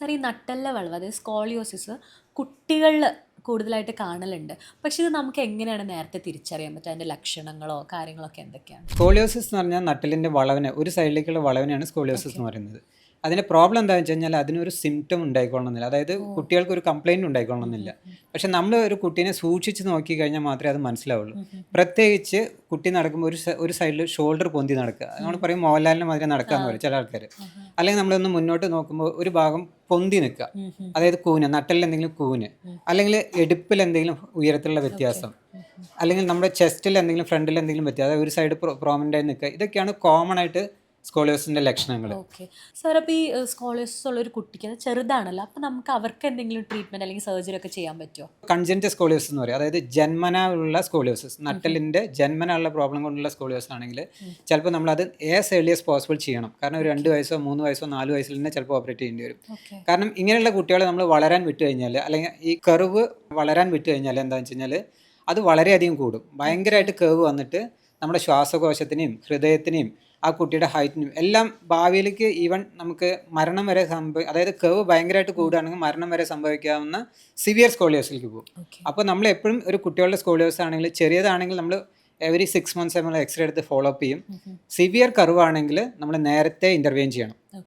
Sir ഈ നട്ടല്ല വളവ് അതായത് സ്കോളിയോസിസ് കുട്ടികളിൽ കൂടുതലായിട്ട് കാണലുണ്ട്. പക്ഷെ ഇത് നമുക്ക് എങ്ങനെയാണ് നേരത്തെ തിരിച്ചറിയാൻ പറ്റുക? അതിന്റെ ലക്ഷണങ്ങളോ കാര്യങ്ങളൊക്കെ എന്തൊക്കെയാണ്? സ്കോളിയോസിസ് എന്ന് പറഞ്ഞാൽ നട്ടലിന്റെ വളവിനെ ഒരു സൈഡിലേക്കുള്ള വളവിനെയാണ് സ്കോളിയോസിസ് എന്ന് പറയുന്നത്. അതിന്റെ പ്രോബ്ലം എന്താണെന്ന് വെച്ച് കഴിഞ്ഞാൽ അതിനൊരു സിംറ്റം ഉണ്ടായിക്കൊള്ളണമെന്നില്ല അതായത് കുട്ടികൾക്ക് ഒരു കംപ്ലൈന്റ് ഉണ്ടായിക്കൊള്ളണമെന്നില്ല പക്ഷെ നമ്മൾ ഒരു കുട്ടീനെ സൂക്ഷിച്ച് നോക്കി കഴിഞ്ഞാൽ മാത്രമേ അത് മനസ്സിലാവുള്ളൂ. പ്രത്യേകിച്ച് കുട്ടി നടക്കുമ്പോൾ ഒരു ഒരു സൈഡിൽ ഷോൾഡർ പൊന്തി നടക്കുക. നമ്മൾ പറയും മോഹൻലാലിനെ മാതിരി നടക്കാന്ന് പറയും ചില ആൾക്കാർ അല്ലെങ്കിൽ നമ്മളൊന്ന് മുന്നോട്ട് നോക്കുമ്പോൾ ഒരു ഭാഗം പൊന്തി നിൽക്കുക. അതായത് കൂന് നട്ടലിൽ എന്തെങ്കിലും കൂന് അല്ലെങ്കിൽ എടുപ്പിൽ എന്തെങ്കിലും ഉയരത്തിലുള്ള വ്യത്യാസം അല്ലെങ്കിൽ നമ്മുടെ ചെസ്റ്റിൽ എന്തെങ്കിലും ഫ്രണ്ടിൽ എന്തെങ്കിലും വ്യത്യാസം ഒരു സൈഡ് പ്രോമിനന്റ് ആയി നിൽക്കുക. ഇതൊക്കെയാണ് കോമൺ ആയിട്ട് സ്കോളിയോസിന്റെ ലക്ഷണങ്ങൾ ഓക്കെ. സാർ അപ്പോൾ ഈ സ്കോളേഴ്സ് ഉള്ള ഒരു കുട്ടിക്ക് അത് ചെറുതാണല്ലോ അപ്പോൾ നമുക്ക് അവർക്ക് എന്തെങ്കിലും ട്രീറ്റ്മെന്റ് അല്ലെങ്കിൽ സർജറി ഒക്കെ ചെയ്യാൻ പറ്റുമോ കൺജന്റ് സ്കോളേഴ്സ് എന്ന് പറയും. അതായത് ജന്മന ഉള്ള സ്കോളിയോസിസ് നട്ടലിന്റെ ജന്മന ഉള്ള പ്രോബ്ലം കൊണ്ടുള്ള സ്കോളേഴ്സ് ആണെങ്കിൽ ചിലപ്പോൾ നമ്മൾ അത് ഏസ് ഏർലിയസ് പോസിബിൾ ചെയ്യണം. കാരണം ഒരു രണ്ട് വയസ്സോ മൂന്ന് വയസ്സോ നാല് വയസ്സിൽ തന്നെ ചിലപ്പോൾ ഓപ്പറേറ്റ് ചെയ്യേണ്ടി വരും. കാരണം ഇങ്ങനെയുള്ള കുട്ടികളെ നമ്മൾ വളരാൻ വിട്ടു കഴിഞ്ഞാൽ അല്ലെങ്കിൽ ഈ കർവ് വളരാൻ വിട്ടു കഴിഞ്ഞാൽ എന്താണെന്ന് വെച്ച് കഴിഞ്ഞാൽ അത് വളരെയധികം കൂടും. ഭയങ്കരമായിട്ട് കർവ് വന്നിട്ട് നമ്മുടെ ശ്വാസകോശത്തിനെയും ഹൃദയത്തിനെയും ആ കുട്ടിയുടെ ഹൈറ്റിനും എല്ലാം ഭാവിയിലേക്ക് ഈവൻ നമുക്ക് മരണം വരെ സംഭവി അതായത് കർവ് ഭയങ്കരമായിട്ട് കൂടുകയാണെങ്കിൽ മരണം വരെ സംഭവിക്കാവുന്ന സിവിയർ സ്കോളിയോസിലേക്ക് പോകും. അപ്പോൾ നമ്മൾ എപ്പോഴും ഒരു കുട്ടികളുടെ സ്കോളിയോസ് ആണെങ്കിൽ ചെറിയതാണെങ്കിൽ നമ്മൾ എവറി സിക്സ് മന്ത്സ് നമ്മൾ എക്സ്റേ എടുത്ത് ഫോളോ അപ്പ് ചെയ്യും. സിവിയർ കർവ് ആണെങ്കിൽ നമ്മൾ നേരത്തെ ഇന്റർവ്യൂൻ ചെയ്യണം.